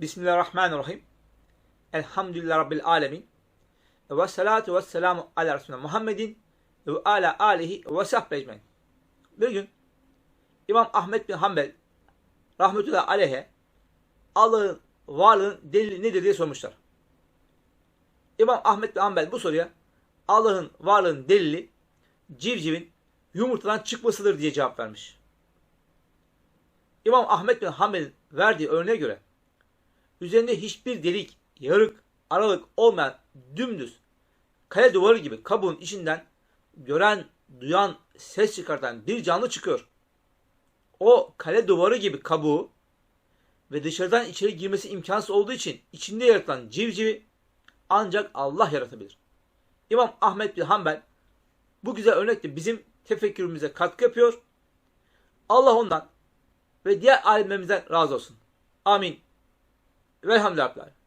Bismillahirrahmanirrahim. Elhamdülillah Rabbil alemin. Ve salatu ve selamu ala Resulüne Muhammedin ve ala alihi ve sahbe ecmain. Bir gün İmam Ahmet bin Hanbel rahmetullahi aleyhe Allah'ın varlığın delili nedir diye sormuşlar. İmam Ahmet bin Hanbel bu soruya Allah'ın varlığın delili civcivin yumurtadan çıkmasıdır diye cevap vermiş. İmam Ahmet bin Hanbel'in verdiği örneğe göre üzerinde hiçbir delik, yarık, aralık olmayan dümdüz kale duvarı gibi kabuğun içinden gören, duyan, ses çıkartan bir canlı çıkıyor. O kale duvarı gibi kabuğu ve dışarıdan içeri girmesi imkansız olduğu için içinde yaratılan civcivi ancak Allah yaratabilir. İmam Ahmet bin Hanbel bu güzel örnekle bizim tefekkürümüze katkı yapıyor. Allah ondan ve diğer alimlerimizden razı olsun. Amin. Velhamdülillah.